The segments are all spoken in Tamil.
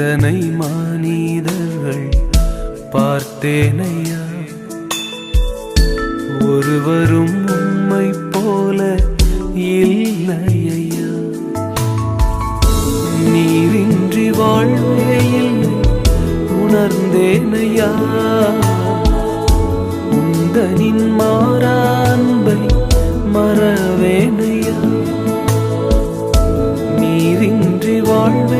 எத்தனை மானிதர்கள் பார்த்தேனையா? ஒருவரும் உம்மை போல இல்லையா நீரின்றி வாழ்வே இல்லை உணர்ந்தேனையா? உந்தனின் மாறான்பை மறவேனையா? நீரின்றி வாழ்வே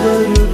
over you